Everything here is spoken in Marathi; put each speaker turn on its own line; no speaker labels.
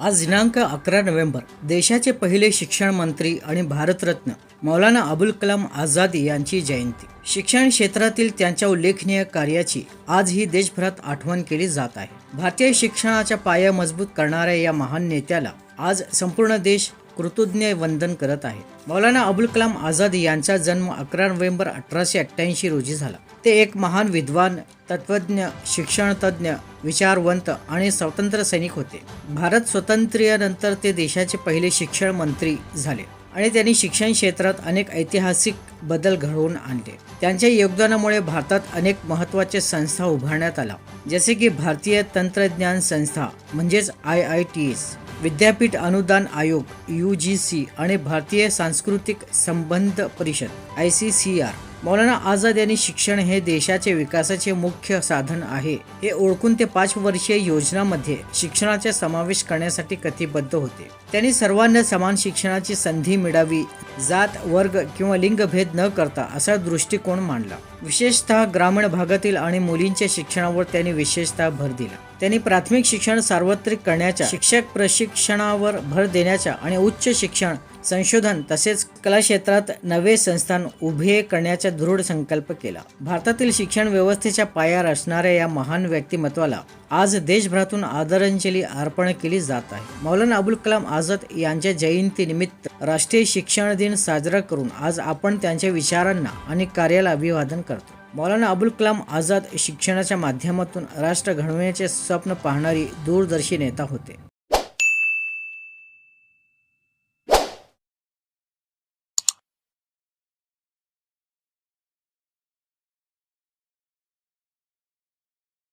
आज दिनांक अकरा नोव्हेंबर देशाचे पहिले शिक्षण मंत्री आणि भारतरत्न मौलाना अबुल कलाम आझाद यांची जयंती. शिक्षण क्षेत्रातील त्यांच्या उल्लेखनीय कार्याची आज ही देशभरात आठवण केली जात आहे. भारतीय शिक्षणाच्या पाया मजबूत करणाऱ्या या महान नेत्याला आज संपूर्ण देश कृतज्ञ वंदन करत आहे मौलाना अबुल कलाम आझाद यांचा जन्म अकरा नोव्हेंबर अठराशे अठ्ठ्याऐंशी रोजी झाला. ते एक महान विद्वान तत्वज्ञ शिक्षणतज्ञ विचारवंत आणि स्वातंत्र्य सैनिक होते. भारत स्वातंत्र्यानंतर ते देशाचे पहिले शिक्षण मंत्री झाले आणि त्यांनी शिक्षण क्षेत्रात अनेक ऐतिहासिक बदल घडवून आणले. त्यांच्या योगदानामुळे भारतात अनेक महत्त्वाच्या संस्था उभारण्यात आल्या. जसे की भारतीय तंत्रज्ञान संस्था म्हणजेच आय आय टी एस. विद्यापीठ अनुदान आयोग यू जी सी आणि भारतीय सांस्कृतिक संबंध परिषद I C C R. Maulana Azad यांनी शिक्षण हे देशाचे विकासाचे मुख्य साधन आहे. हे ओळखून ते पाच वर्षीय योजनामध्ये शिक्षणाचा समावेश करण्यासाठी कटिबद्ध होते. त्यांनी सर्वांना समान शिक्षणाची संधी मिळावी जात वर्ग किंवा लिंगभेद न करता असा दृष्टिकोन मांडला. विशेषतः ग्रामीण भागातील आणि मुलींच्या शिक्षणावर त्यांनी विशेषतः भर दिला. त्यांनी प्राथमिक शिक्षण सार्वत्रिक करण्याच्या शिक्षक प्रशिक्षणावर भर देण्याच्या आणि उच्च शिक्षण संशोधन तसेच कलाक्षेत्रात नवे संस्थान उभे करण्याचा दृढ संकल्प केला. भारतातील शिक्षण व्यवस्थेच्या पायावर असणाऱ्या या महान व्यक्तिमत्वाला आज देशभरातून आदरांजली अर्पण केली जात आहे. मौलाना अबुल कलाम आझाद यांच्या जयंतीनिमित्त राष्ट्रीय शिक्षण दिन साजरा करून आज आपण त्यांच्या विचारांना आणि कार्याला अभिवादन करतो. मौलाना अबुल कलाम आझाद शिक्षणाच्या माध्यमातून राष्ट्र घडवण्याचे स्वप्न पाहणारी दूरदर्शी नेता होते.